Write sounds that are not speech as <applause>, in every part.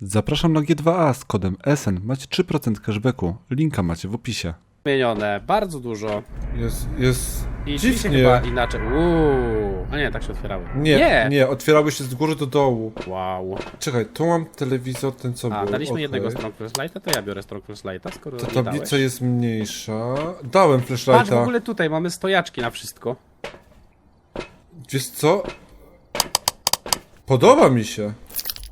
Zapraszam na G2A z kodem SN. Macie 3% cashbacku. Linka macie w opisie. zmienione, bardzo dużo. Jest, jest I drzwi się dziwnie. chyba inaczej. Uuu, a nie, tak się otwierały. Nie, nie. nie, otwierały się z góry do dołu. Wow. Czekaj, tu mam telewizor, ten co A, był. daliśmy okej. jednego Strong Flashlighta, to ja biorę Strong Flashlighta, skoro Ta nie tablica dałeś. jest mniejsza. Dałem Patrz, w flashlighta. ogóle tutaj mamy stojaczki na wszystko. Wiesz co? Podoba mi się.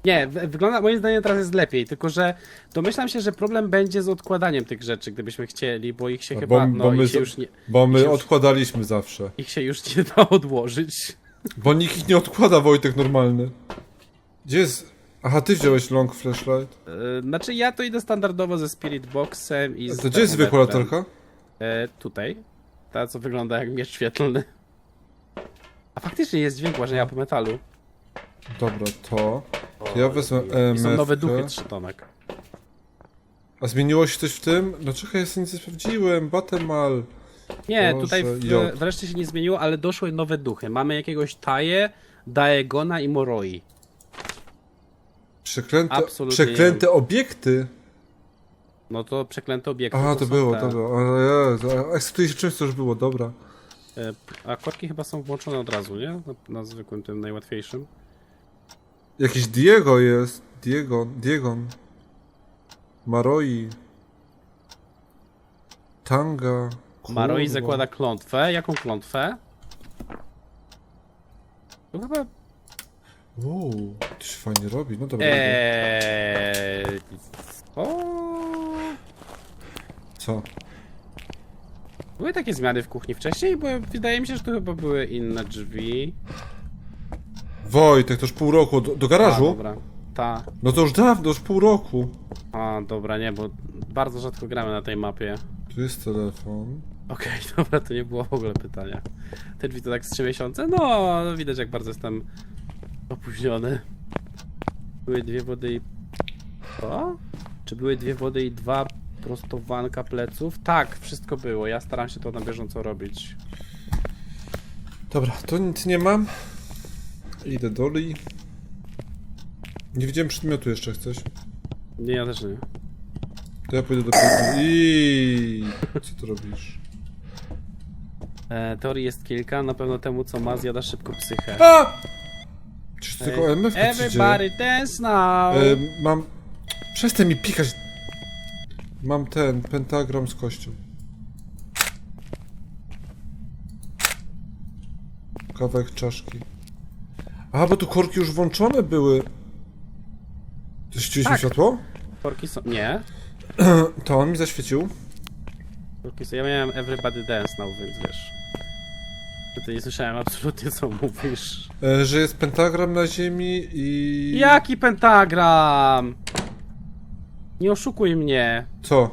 Nie, wygląda, moim zdaniem teraz jest lepiej, tylko że domyślam się, że problem będzie z odkładaniem tych rzeczy, gdybyśmy chcieli, bo ich się Bo- chyba, bo no my ich się już nie, Bo my już- odkładaliśmy zawsze. ich się już nie da odłożyć. Bo nikt ich nie odkłada, Wojtek, normalny. Gdzie jest... Aha, ty wziąłeś long flashlight. E, Znaczy ja to idę standardowo ze Spirit Boxem i A to gdzie jest zwykła latarka? E, tutaj. Ta, co wygląda jak miecz świetlny. A faktycznie jest dźwięk łażenia po metalu. Dobra, to. To ja wezmę I są nowe EMF. duchy, trzy Tomek. A zmieniło się coś w tym? No czekaj, ja sobie nic nie sprawdziłem. Batemal. Nie, Boże, tutaj w, wreszcie się nie zmieniło, ale doszły nowe duchy. Mamy jakiegoś Taje, Daegona i Moroi. Przeklęte, Absolutnie przeklęte obiekty. No to przeklęte obiekty. Aha, to są było, te. dobra. Ale Jezu, a akceptuje się czymś, co już było, dobra. E, A korki chyba są włączone od razu, nie? Na, na zwykłym, tym najłatwiejszym. Jakiś Diego jest. Diego, Diegon. Maroi. Tanga. Maroi kurwa. zakłada klątwę. Jaką klątwę? To chyba... Uuu, to się fajnie robi, no dobra. Eee... O... Co? Były takie zmiany w kuchni wcześniej, bo wydaje mi się, że to chyba były inne drzwi. Wojtek, to już pół roku do, do A, garażu? dobra. Ta. No to już dawno, już pół roku. A, dobra, nie, bo bardzo rzadko gramy na tej mapie. Tu jest telefon. Okej, <laughs> dobra, to nie było w ogóle pytania. Te drzwi to tak z 3 miesiące? No, widać jak bardzo jestem opóźniony. Były dwie wody i... Co? Czy były dwie wody i dwa prostowanka pleców? Tak, wszystko było. Ja staram się to na bieżąco robić. Dobra, to nic nie mam. Idę do Li. Nie widziałem przedmiotu jeszcze, chcesz? Nie, ja też nie. To ja pójdę do piwni. I Co ty robisz? E, teorii jest kilka, na pewno temu co ma zjada szybko psychę. A! Czyż tylko MF Everybody dance now! e, Mam... Przestań mi pikać. Mam ten, pentagram z kością. Kawałek czaszki. A, bo tu korki już włączone były. To świeciło Tak. światło? Korki są... Nie. <clears throat> To on mi zaświecił. Korki są... Ja miałem Everybody dance now, więc wiesz. Ty nie słyszałem absolutnie co mówisz. E, że jest pentagram na ziemi i... Jaki pentagram? Nie oszukuj mnie. Co?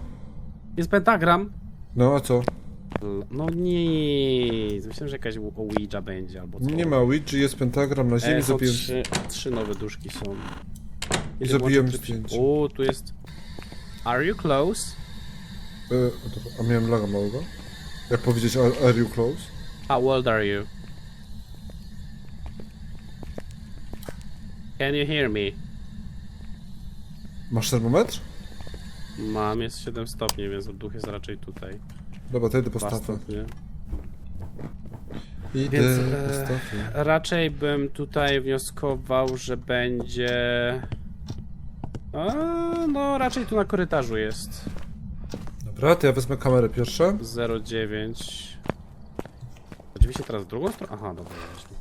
Jest pentagram? No a co? No nic. Myślałem, że jakaś Ouija będzie albo co. Nie ma Ouija, jest pentagram na ziemi, E, zabiłem... trzy, trzy nowe duszki są. I zabiłem zdjęcie. O, tu jest... Are you close? E, a miałem laga małego? Jak powiedzieć, are, are you close? How old are you? Can you hear me? Masz termometr? Mam, jest 7 stopni, więc duch jest raczej tutaj. Dobra, to idę po stafę. Idę Więc, po e, stafę. Raczej bym tutaj wnioskował, że będzie... A, no, raczej tu na korytarzu jest. Dobra, to ja wezmę kamerę pierwsze. 09. Oczywiście teraz drugą stronę? Aha, dobra, właśnie.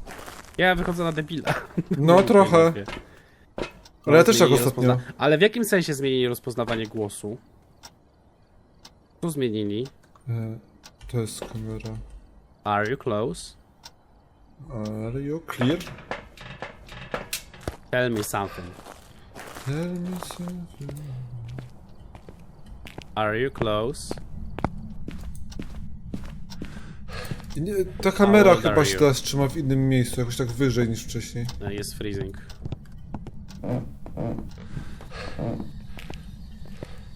Ja wychodzę na debila. No <laughs> trochę. Ale ja też tak Zmienili ostatnio. rozpozna- Ale w jakim sensie zmienili rozpoznawanie głosu? Co zmienili? E, to jest kamera. Are you close? Are you clear? Tell me something. Tell me something. Are you close? Nie, ta kamera old chyba are się you? teraz trzyma w innym miejscu, jakoś tak wyżej niż wcześniej. E, Jest freezing.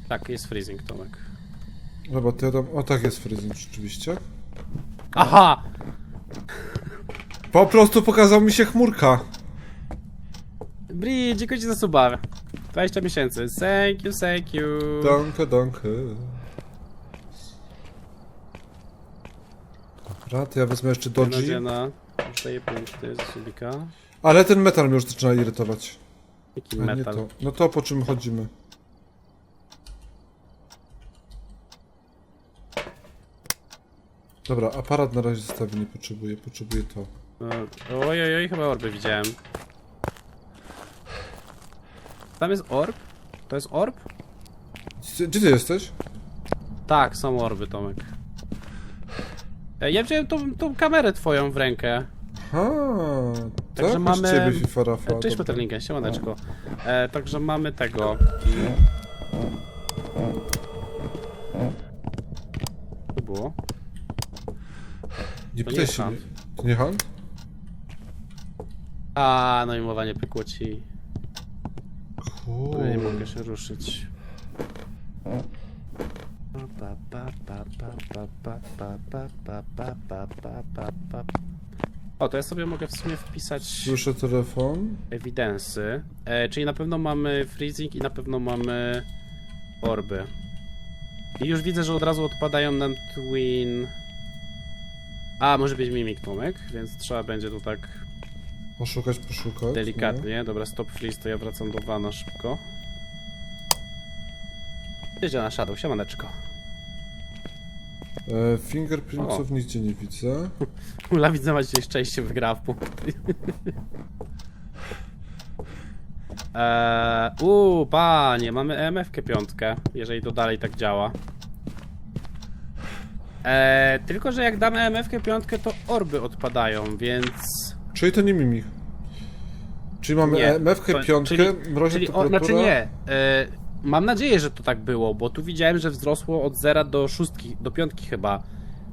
Tak, jest freezing, Tomek. Dobra, to ja tam... O, tak jest freezing rzeczywiście. Aha! Po prostu pokazał mi się chmurka. Bri, dziękuję ci za suba. 20 miesięcy. Thank you, thank you. Danke, danke. Dobra, to ja wezmę jeszcze Dodgy. Beznadziejna. Dostaję punkty z Subika. Ale ten metal mnie już zaczyna irytować. Jaki A nie metal. to. No to po czym chodzimy. Dobra, aparat na razie zostawię, nie potrzebuję, potrzebuję to. E, Oj, chyba orby widziałem. Tam jest orb? To jest orb? Gdzie gdzie ty jesteś? Tak, są orby, Tomek. E, Ja wziąłem tą, tą kamerę twoją w rękę. Ha, Także tak? mamy- ciebie FIFA Rafa. E, Cześć. Peterlinkę, siemaneczko. E, także mamy tego. To było? Nie pytaj jest się. To nie hand? A, no i mowa nie pykło ci. Nie mogę się ruszyć. Pa, pa, pa, pa, pa, pa, pa, pa, pa, pa, pa, pa, pa. O, to ja sobie mogę w sumie wpisać Słyszę telefon. ewidensy. E, czyli na pewno mamy freezing i na pewno mamy orby. I już widzę, że od razu odpadają nam twin. A, może być mimik Tomek, więc trzeba będzie tu tak Poszukać, poszukać. Delikatnie, dobra, stop freeze, to ja wracam do wana szybko. Jedzie na Shadow, siemaneczko. No. E, fingerprintsów nigdzie nie widzę. <laughs> Ula widzę, ma dzisiaj szczęście, wygrała w punkty. Eee, uuu, panie, mamy EMF-kę piątkę, jeżeli to dalej tak działa. Eee, tylko, że jak damy EMF-kę piątkę, to orby odpadają, więc... Czyli to nie mimik. Czyli mamy Nie, MF-kę, to- piątkę, czyli- mroźna Czyli, o, temperatura. znaczy nie. E, mam nadzieję, że to tak było, bo tu widziałem, że wzrosło od zera do szóstki, do piątki chyba.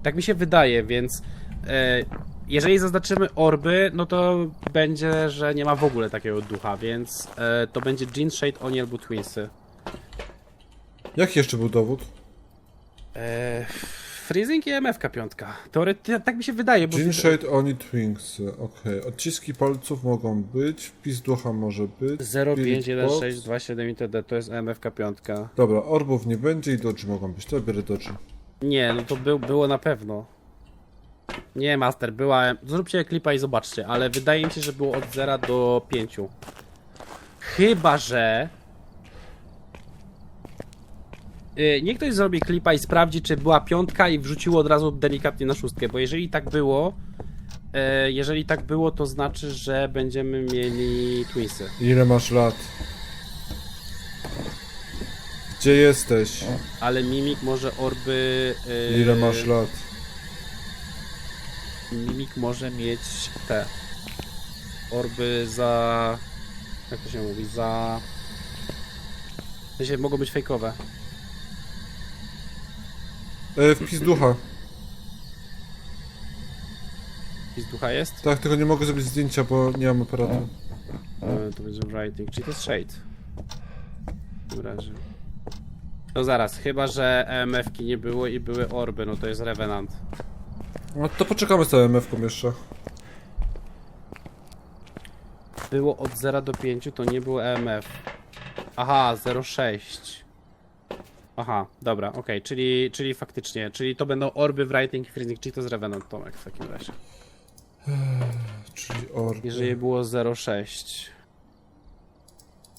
Tak mi się wydaje, więc e, jeżeli zaznaczymy orby, no to będzie, że nie ma w ogóle takiego ducha, więc e, to będzie Jean Shade, Oni albo Twinsy. Jaki jeszcze był dowód? E, freezing i MFK piątka. Teoretycznie tak mi się wydaje, bo... Gene Shade, Oni Twinks. Okej. Odciski palców mogą być, wpis ducha może być. Spirit Box. 0516271 itd. to jest MFK piątka. Dobra, orbów nie będzie i dodży mogą być. To ja biorę dodży. Nie, no to był, było na pewno. Nie, Master, była. Zróbcie klipa i zobaczcie, ale wydaje mi się, że było od 0 do 5. Chyba, że. Yy, niech ktoś zrobi klipa i sprawdzi, czy była piątka i wrzuciło od razu delikatnie na szóstkę, bo jeżeli tak było, yy, jeżeli tak było, to znaczy, że będziemy mieli Twinsy. Ile masz lat? Gdzie jesteś? Ale Mimik może orby. Yy, Ile masz lat? Mimik może mieć te orby za. Jak to się mówi? Za. W sensie mogą być fejkowe. E, wpis ducha. Pis ducha jest? Tak, tylko nie mogę zrobić zdjęcia, bo nie mam aparatu. E, To będzie writing, czyli to jest shade. W takim razie. No zaraz, chyba że EMF-ki nie było i były orby, no to jest Revenant. No to poczekamy z tą MF-ką jeszcze. Było od 0 do 5, to nie było EMF. Aha, 0,6. Aha, dobra, okej, czyli, czyli faktycznie, czyli to będą orby, writing i freezing, czyli to jest Revenant Tomek w takim razie. Czyli orby. Jeżeli było 0,6.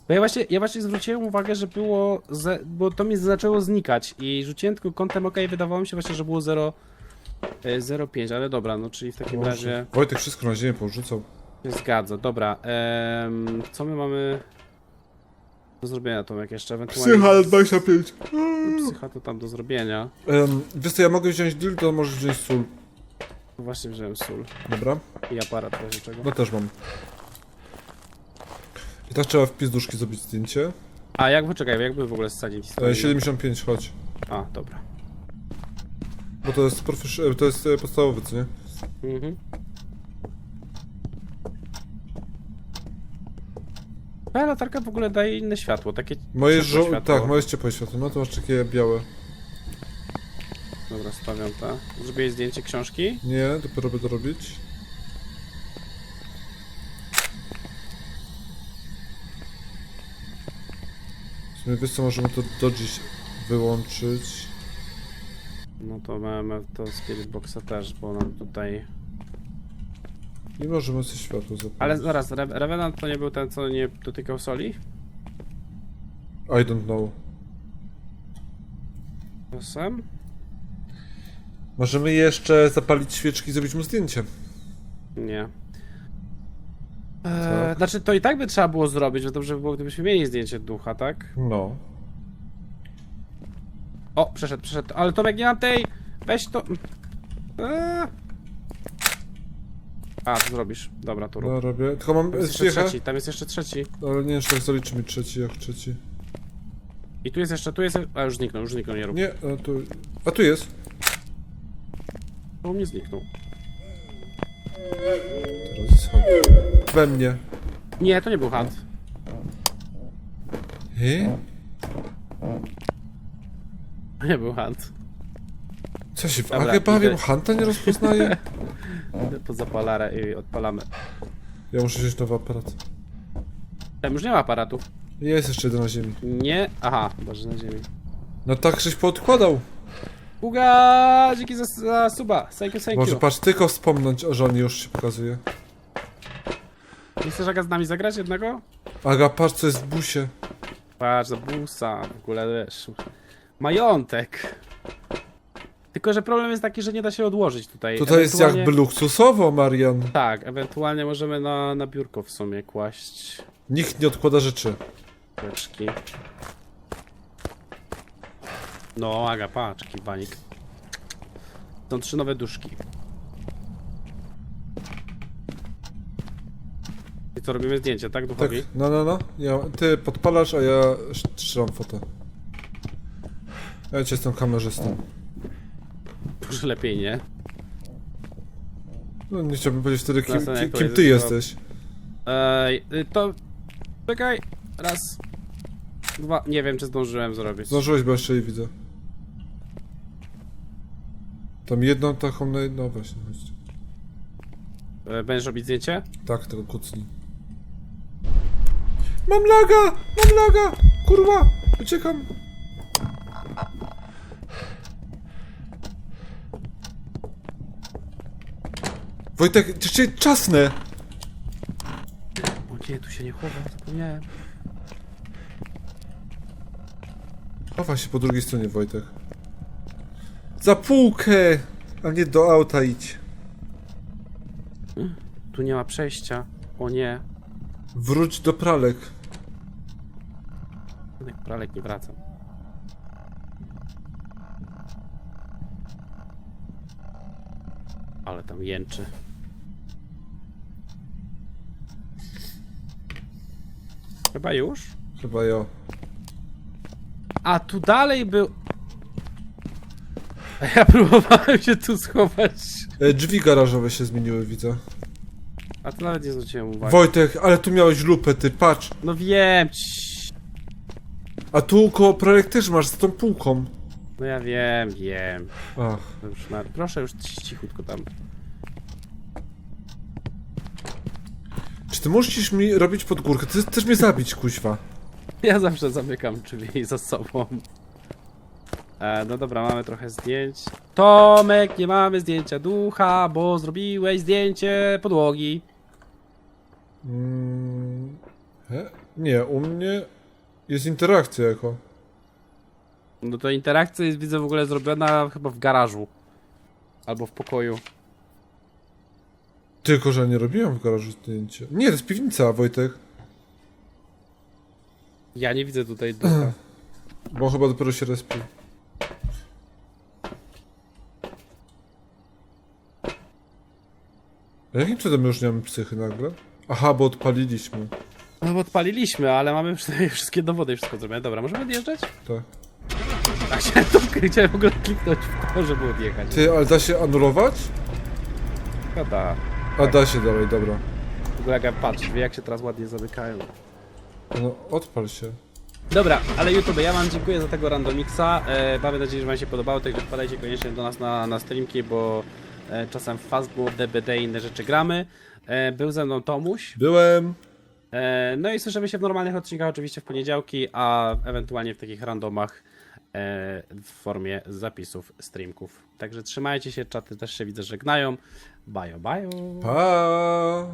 Bo ja właśnie, ja właśnie zwróciłem uwagę, że było, ze, bo to mi zaczęło znikać i rzuciłem tylko kątem ok, wydawało mi się właśnie, że było 0, e, 0,5, ale dobra, no czyli w takim Boże. razie Wojtek wszystko na ziemię porzucał. się zgadza, dobra. em, co my mamy do zrobienia Tomek jeszcze? Ewentualnie 25. psycha to tam do zrobienia. Um, wiesz co, ja mogę wziąć dill, to możesz wziąć sól. No Właśnie wziąłem sól Dobra? i aparat w razie czego. No też mam. I tak trzeba wpis duszki zrobić zdjęcie. A jak, poczekaj, jakby w ogóle ssadzić E, historię? 75, chodź. A, dobra. Bo to jest, to jest e, podstawowy, co nie? Mhm. Ta latarka w ogóle daje inne światło, takie Moje ciepłe żo- światło. Tak, moje jest ciepłe światło. No to masz takie białe. Dobra, stawiam to. Zrobiłeś zdjęcie książki? Nie, dopiero będę robić. W sumie wiesz co, możemy to dodżyć wyłączyć. No to mamy to Spirit Boxa też, bo nam tutaj... I możemy sobie światło zapalić. Ale zaraz, Re Revenant to nie był ten, co nie dotykał soli? I don't know. Czasem? Możemy jeszcze zapalić świeczki i zrobić mu zdjęcie. Nie. Eee, Tak. Znaczy, to i tak by trzeba było zrobić, że dobrze by było, gdybyśmy mieli zdjęcie ducha, tak? No. O, przeszedł, przeszedł. Ale Tomek, nie mam tej! Weź to... Eee. A, to zrobisz. Dobra, to rób. No robię. Tylko mam Tam jest jeszcze trzeci, tam jest jeszcze trzeci. Ale nie tak zaliczy mi trzeci jak trzeci. I tu jest jeszcze, tu jest... A, już zniknął, już zniknął, nie rób. Nie, a tu... A tu jest. U mnie zniknął. Teraz jest hunt. We mnie. Nie, to nie był hunt. I? To nie był hunt. Co się w Dobra, Agę bawię? idę. Hunta nie <laughs> rozpoznaje? Po zapalarę i odpalamy. Ja muszę wziąć nowy aparat. Tam już nie ma aparatu. Jest jeszcze jeden na ziemi. Nie. Aha, boże na ziemi. No tak żeś poodkładał. Uga! Dzięki za, za suba. Thank you, thank Może you. patrz, tylko wspomnieć o żonie już się pokazuje. Nie chcesz Aga z nami zagrać jednego? Aga, patrz co jest w busie. Patrz, za busa. W ogóle wiesz. Majątek. Tylko, że problem jest taki, że nie da się odłożyć tutaj. Tutaj jest Ewentualnie- jakby luksusowo, Marian. Tak, ewentualnie możemy na, na biurko w sumie kłaść Nikt nie odkłada rzeczy. rzeczki. No, Aga, patrz, kibanik. Są trzy nowe duszki. I co, robimy zdjęcie, tak, Tak, duchowi? no, no, no. Ja, ty podpalasz, a ja sz- trzymam fotę. Ja cię jestem kamerzystą. Może lepiej nie. No nie chciałbym powiedzieć wtedy, kim, kim, kim ty jesteś. Ej, y, to... Czekaj, raz... Dwa, nie wiem, czy zdążyłem zrobić. Zdążyłeś, bo jeszcze jej widzę. Tam jedną taką, no, no właśnie. chodźcie. E, Będziesz robić zdjęcie? Tak, tego kucnij. Mam laga! Mam laga! Kurwa! Uciekam! Wojtek, jeszcze czasne! O nie, tu się nie chowa, zapomniałem. Chowa się po drugiej stronie, Wojtek. Za półkę! A nie do auta idź. Tu nie ma przejścia. O nie. Wróć do pralek. Jak pralek nie wracam. Ale tam jęczy. Chyba już? Chyba ja. A tu dalej był. A ja <laughs> próbowałem się tu schować. E, drzwi garażowe się zmieniły, widzę. A to nawet nie zwróciłem uwagi. Wojtek, ale tu miałeś lupę, ty, patrz. No wiem. ciii. A tu koło pralek też masz z tą półką. No ja wiem, wiem. Ach. Już na... Proszę już ci- cichutko tam. Ty musisz mi robić pod górkę? Ty chcesz mnie zabić, kuźwa. Ja zawsze zamykam drzwi za sobą. E, no dobra, mamy trochę zdjęć. Tomek, nie mamy zdjęcia ducha, bo zrobiłeś zdjęcie podłogi. Mm? Nie, u mnie jest interakcja jako. No to interakcja jest widzę w ogóle zrobiona chyba w garażu. Albo w pokoju. Tylko, że nie robiłem w garażu zdjęcia. Nie, to jest piwnica, Wojtek. Ja nie widzę tutaj ducha. <clears throat> Bo chyba dopiero się respił. A Jakim cudem już nie mamy psychy nagle? Aha, bo odpaliliśmy. No bo odpaliliśmy, ale mamy przynajmniej wszystkie dowody i wszystko zrobione. Dobra, możemy odjeżdżać? Tak. A chciałem to chciałem w ogóle kliknąć w to, żeby odjechać. Ty, ale da się anulować? Szkoda. A da się dalej, dobra. W ogóle jak ja patrzę, wie jak się teraz ładnie zamykają. No, odpal się. Dobra, ale YouTube, ja wam dziękuję za tego randomixa. E, mamy nadzieję, że wam się podobało, także wpadajcie koniecznie do nas na, na streamki, bo e, czasem w Fastball, DBD i inne rzeczy gramy. E, był ze mną Tomuś. Byłem. E, No i słyszymy się w normalnych odcinkach oczywiście w poniedziałki, a ewentualnie w takich randomach w formie zapisów streamków. Także trzymajcie się, czaty też się widzę żegnają. Bajo, bajo. Pa!